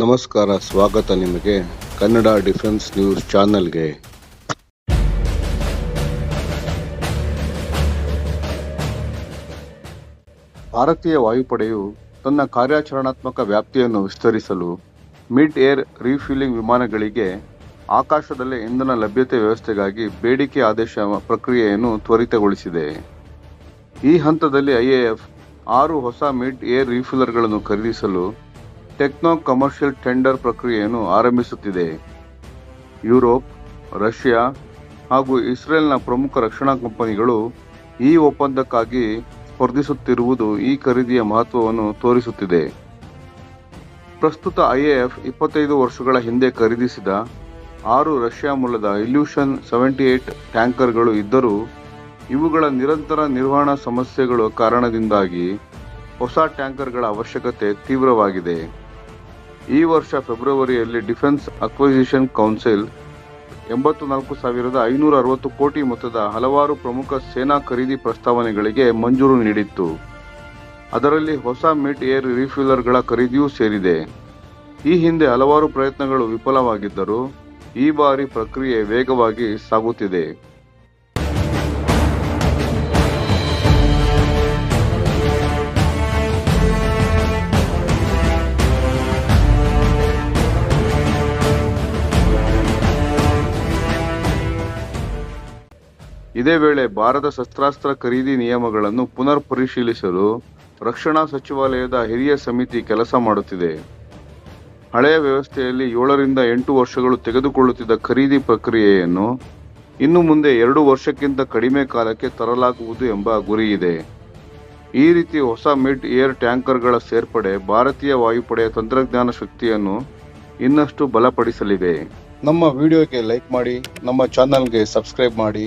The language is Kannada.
ನಮಸ್ಕಾರ, ಸ್ವಾಗತ ನಿಮಗೆ ಕನ್ನಡ ಡಿಫೆನ್ಸ್ ನ್ಯೂಸ್ ಚಾನೆಲ್ಗೆ. ಭಾರತೀಯ ವಾಯುಪಡೆಯು ತನ್ನ ಕಾರ್ಯಾಚರಣಾತ್ಮಕ ವ್ಯಾಪ್ತಿಯನ್ನು ವಿಸ್ತರಿಸಲು ಮಿಡ್ ಏರ್ ರೀಫ್ಯೂಲಿಂಗ್ ವಿಮಾನಗಳಿಗೆ ಆಕಾಶದಲ್ಲೇ ಇಂಧನ ಲಭ್ಯತೆ ವ್ಯವಸ್ಥೆಗಾಗಿ ಬೇಡಿಕೆ ಆದೇಶ ಪ್ರಕ್ರಿಯೆಯನ್ನು ತ್ವರಿತಗೊಳಿಸಿದೆ. ಈ ಹಂತದಲ್ಲಿ ಐಎಎಫ್ ಆರು ಹೊಸ ಮಿಡ್ ಏರ್ ರೀಫಿಲ್ಲರ್ಗಳನ್ನು ಖರೀದಿಸಲು ಟೆಕ್ನೋ ಕಮರ್ಷಿಯಲ್ ಟೆಂಡರ್ ಪ್ರಕ್ರಿಯೆಯನ್ನು ಆರಂಭಿಸುತ್ತಿದೆ. ಯುರೋಪ್, ರಷ್ಯಾ ಹಾಗೂ ಇಸ್ರೇಲ್ನ ಪ್ರಮುಖ ರಕ್ಷಣಾ ಕಂಪನಿಗಳು ಈ ಒಪ್ಪಂದಕ್ಕಾಗಿ ಸ್ಪರ್ಧಿಸುತ್ತಿರುವುದು ಈ ಖರೀದಿಯ ಮಹತ್ವವನ್ನು ತೋರಿಸುತ್ತಿದೆ. ಪ್ರಸ್ತುತ ಐಎಎಫ್ ಇಪ್ಪತ್ತೈದು ವರ್ಷಗಳ ಹಿಂದೆ ಖರೀದಿಸಿದ ಆರು ರಷ್ಯಾ ಮೂಲದ ಇಲ್ಯೂಷನ್ ಸೆವೆಂಟಿ ಏಟ್ ಟ್ಯಾಂಕರ್ಗಳು ಇದ್ದರೂ ಇವುಗಳ ನಿರಂತರ ನಿರ್ವಹಣಾ ಸಮಸ್ಯೆಗಳ ಕಾರಣದಿಂದಾಗಿ ಹೊಸ ಟ್ಯಾಂಕರ್ಗಳ ಅವಶ್ಯಕತೆ ತೀವ್ರವಾಗಿದೆ. ಈ ವರ್ಷ ಫೆಬ್ರವರಿಯಲ್ಲಿ ಡಿಫೆನ್ಸ್ ಅಕ್ವಿಸಿಷನ್ ಕೌನ್ಸಿಲ್ ಎಂಬತ್ತು ನಾಲ್ಕು ಸಾವಿರದ ಐನೂರ ಅರವತ್ತು ಕೋಟಿ ಮೊತ್ತದ ಹಲವಾರು ಪ್ರಮುಖ ಸೇನಾ ಖರೀದಿ ಪ್ರಸ್ತಾವನೆಗಳಿಗೆ ಮಂಜೂರು ನೀಡಿತ್ತು. ಅದರಲ್ಲಿ ಹೊಸ ಮಿಡ್ ಏರ್ ರೀಫಿಲ್ಲರ್ಗಳ ಖರೀದಿಯೂ ಸೇರಿದೆ. ಈ ಹಿಂದೆ ಹಲವಾರು ಪ್ರಯತ್ನಗಳು ವಿಫಲವಾಗಿದ್ದರೂ ಈ ಬಾರಿ ಪ್ರಕ್ರಿಯೆ ವೇಗವಾಗಿ ಸಾಗುತ್ತಿದೆ. ಇದೇ ವೇಳೆ ಭಾರತ ಶಸ್ತ್ರಾಸ್ತ್ರ ಖರೀದಿ ನಿಯಮಗಳನ್ನು ಪುನರ್ ಪರಿಶೀಲಿಸಲು ರಕ್ಷಣಾ ಸಚಿವಾಲಯದ ಹಿರಿಯ ಸಮಿತಿ ಕೆಲಸ ಮಾಡುತ್ತಿದೆ. ಹಳೆಯ ವ್ಯವಸ್ಥೆಯಲ್ಲಿ ಏಳರಿಂದ ಎಂಟು ವರ್ಷಗಳು ತೆಗೆದುಕೊಳ್ಳುತ್ತಿದ್ದ ಖರೀದಿ ಪ್ರಕ್ರಿಯೆಯನ್ನು ಇನ್ನು ಮುಂದೆ ಎರಡು ವರ್ಷಕ್ಕಿಂತ ಕಡಿಮೆ ಕಾಲಕ್ಕೆ ತರಲಾಗುವುದು ಎಂಬ ಗುರಿ ಇದೆ ಈ ರೀತಿ ಹೊಸ ಮಿಡ್ ಏರ್ ಟ್ಯಾಂಕರ್ಗಳ ಸೇರ್ಪಡೆ ಭಾರತೀಯ ವಾಯುಪಡೆಯ ತಂತ್ರಜ್ಞಾನ ಶಕ್ತಿಯನ್ನು ಇನ್ನಷ್ಟು ಬಲಪಡಿಸಲಿವೆ ನಮ್ಮ ವಿಡಿಯೋಗೆ ಲೈಕ್ ಮಾಡಿ, ನಮ್ಮ ಚಾನಲ್ಗೆ ಸಬ್ಸ್ಕ್ರೈಬ್ ಮಾಡಿ.